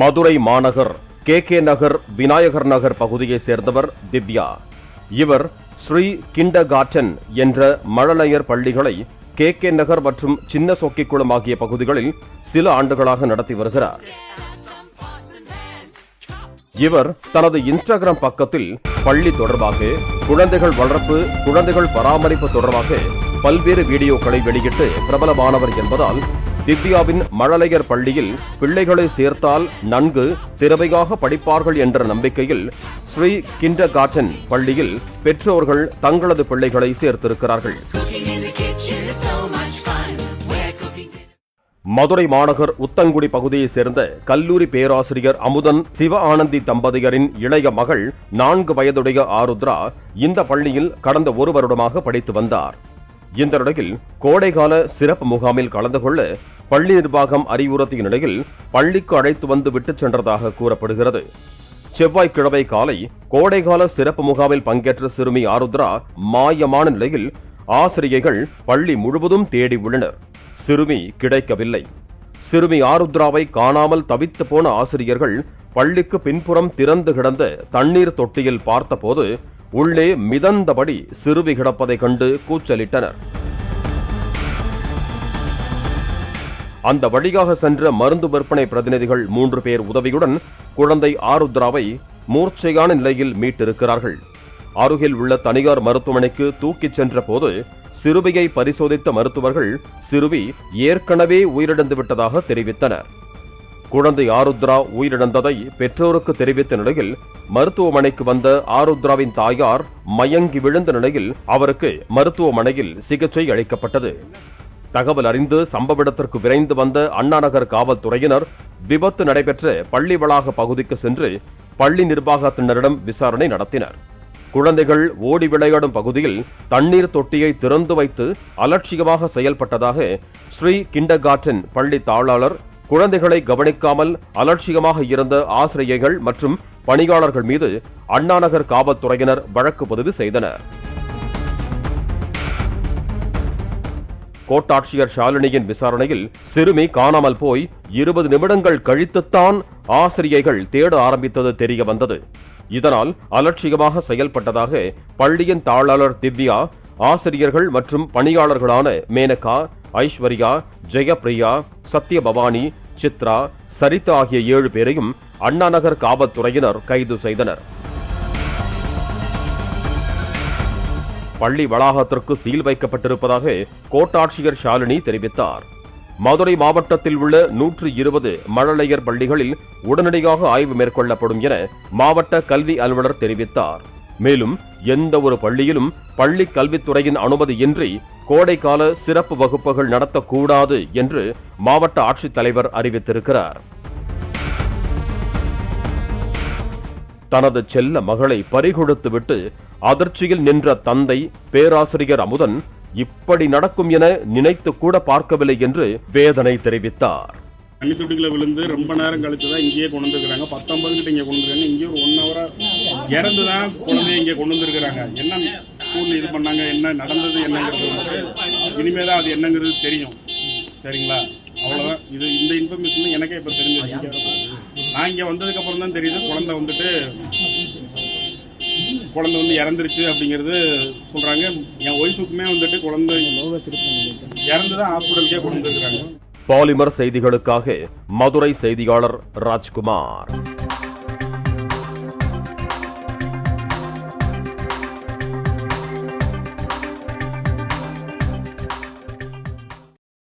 மதுரை மாநகர் K K Nagar Vinayagar Nagar பகுதியைச் சேர்ந்தவர் திவ்யா. இவர் ஸ்ரீ கிண்ட கார்டன் என்ற மழலையர் பள்ளிகளை கே கே நகர் மற்றும் சின்ன சொக்கிக்குளம் ஆகிய பகுதிகளில் சில ஆண்டுகளாக நடத்தி வருகிறார். இவர் தனது இன்ஸ்டாகிராம் பக்கத்தில் பள்ளி தொடர்பாக குழந்தைகள் வளர்ப்பு குழந்தைகள் பராமரிப்பு தொடர்பாக பல்வேறு வீடியோக்களை வெளியிட்டு பிரபலமானவர் என்பதால் திவ்யாவின் மழலையர் பள்ளியில் பிள்ளைகளை சேர்த்தால் நன்கு திறமையாக படிப்பார்கள் என்ற நம்பிக்கையில் ஸ்ரீ கிண்டர் கார்டன் பள்ளியில் பெற்றோர்கள் தங்களது பிள்ளைகளை சேர்த்திருக்கிறார்கள். மதுரை மாநகர் உத்தங்குடி பகுதியைச் சேர்ந்த கல்லூரி பேராசிரியர் அமுதன் சிவ ஆனந்தி தம்பதியரின் இளைய மகள் நான்கு வயதுடைய ஆருத்ரா இந்த பள்ளியில் கடந்த ஒரு வருடமாக படித்து வந்தார். இந்த நிலையில் கோடைகால சிறப்பு முகாமில் கலந்து கொள்ள பள்ளி நிர்வாகம் அறிவுறுத்திய நிலையில் பள்ளிக்கு அழைத்து வந்து விட்டுச் சென்றதாக கூறப்படுகிறது. செவ்வாய்க்கிழமை காலை கோடைகால சிறப்பு முகாமில் பங்கேற்ற சிறுமி ஆருத்ரா மாயமான நிலையில் ஆசிரியைகள் பள்ளி முழுவதும் தேடி உள்ளனர். சிறுமி கிடைக்கவில்லை. சிறுமி ஆருத்ராவை காணாமல் தவித்து போன ஆசிரியர்கள் பள்ளிக்கு பின்புறம் திறந்து கிடந்த தண்ணீர் தொட்டியில் பார்த்தபோது உள்ளே மிதந்தபடி சிறுமி கிடப்பதைக் கண்டு கூச்சலிட்டனர். அந்த வழியாக சென்ற மருந்து விற்பனை பிரதிநிதிகள் மூன்று பேர் உதவியுடன் குழந்தை ஆருத்ராவை மூர்ச்சையான நிலையில் மீட்டிருக்கிறார்கள். அருகில் உள்ள தனியார் மருத்துவமனைக்கு தூக்கிச் சென்ற போது சிறுவியை பரிசோதித்த மருத்துவர்கள் சிறுவி ஏற்கனவே உயிரிழந்து விட்டதாக தெரிவித்தனர். குழந்தை ஆருத்ரா உயிரிழந்ததை பெற்றோருக்கு தெரிவித்த நிலையில் மருத்துவமனைக்கு வந்த ஆருத்ராவின் தாயார் மயங்கி விழுந்த நிலையில் அவருக்கு மருத்துவமனையில் சிகிச்சை அளிக்கப்பட்டது. தகவல் அறிந்து சம்பவ இடத்திற்கு விரைந்து வந்த அண்ணாநகர் காவல்துறையினர் விபத்து நடைபெற்ற பள்ளி வளாக பகுதிக்கு சென்று பள்ளி நிர்வாகத்தினரிடம் விசாரணை நடத்தினர். குழந்தைகள் ஓடி விளையாடும் பகுதியில் தண்ணீர் தொட்டியை திறந்து வைத்து அலட்சியமாக செயல்பட்டதாக ஸ்ரீ கிண்டர் கார்டன் பள்ளி தாளாளர் குழந்தைகளை கவனிக்காமல் அலட்சியமாக இருந்த ஆசிரியைகள் மற்றும் பணியாளர்கள் மீது அண்ணாநகர் காவல்துறையினர் வழக்கு பதிவு செய்தனர். கோட்டாட்சியர் ஷாலினியின் விசாரணையில் சிறுமி காணாமல் போய் இருபது நிமிடங்கள் கழித்துத்தான் ஆசிரியைகள் தேட ஆரம்பித்தது தெரிய வந்தது. இதனால் அலட்சியமாக செயல்பட்டதாக பள்ளியின் தாளாளர் திவ்யா ஆசிரியர்கள் மற்றும் பணியாளர்களான மேனகா ஐஸ்வர்யா ஜெயப்பிரியா சத்யபவானி சித்ரா சரிதா ஆகிய ஏழு பேரையும் அண்ணாநகர் காவல்துறையினர் கைது செய்தனர். பள்ளி வளாகத்திற்கு சீல் வைக்கப்பட்டிருப்பதாக கோட்டாட்சியர் ஷாலினி தெரிவித்தார். மதுரை மாவட்டத்தில் உள்ள நூற்று இருபது மழலையர் பள்ளிகளில் உடனடியாக ஆய்வு மேற்கொள்ளப்படும் என மாவட்ட கல்வி அலுவலர் தெரிவித்தார். மேலும் எந்த ஒரு பள்ளியிலும் பள்ளி கல்வித்துறையின் அனுமதியின்றி கோடைக்கால சிறப்பு வகுப்புகள் நடத்தக்கூடாது என்று மாவட்ட ஆட்சித்தலைவர் அறிவித்திருக்கிறார். தனது செல்ல மகளை பறிகொடுத்துவிட்டு அதிர்ச்சியில் நின்ற தந்தை பேராசிரியர் அமுதன் இப்படி நடக்கும் என நினைத்து கூட பார்க்கவில்லை என்று வேதனை தெரிவித்தார். தண்ணி தொட்டிக்குள்ள விழுந்து ரொம்ப நேரம் கழிச்சுதான் இங்கேயே கொண்டு வந்துருக்காங்க பத்தொன்பது கிட்ட இங்கே கொண்டு வந்துருக்காங்க. இங்கே ஒரு ஒன் ஹவரா இறந்து தான் குழந்தைய இங்கே கொண்டு வந்துருக்காங்க என்ன ஸ்கூல் இது பண்ணாங்க? என்ன நடந்தது? என்னங்கிறது இனிமேல் தான் அது என்னங்கிறது தெரியும். சரிங்களா? அவ்வளோதான் இது இந்த இன்ஃபர்மேஷன் எனக்கே இப்போ தெரிஞ்சு நான் இங்கே வந்ததுக்கு அப்புறம் தான் தெரியுது குழந்தை வந்துட்டு குழந்தை வந்து இறந்துருச்சு அப்படிங்கிறது சொல்றாங்க. என் ஒய்ஃபுக்குமே வந்துட்டு குழந்தை இறந்து தான் ஹாஸ்பிட்டலுக்கே கொண்டு வந்துருக்காங்க. பாலிமர் செய்திகளுக்காக மதுரை செய்தியாளர் ராஜ்குமார்.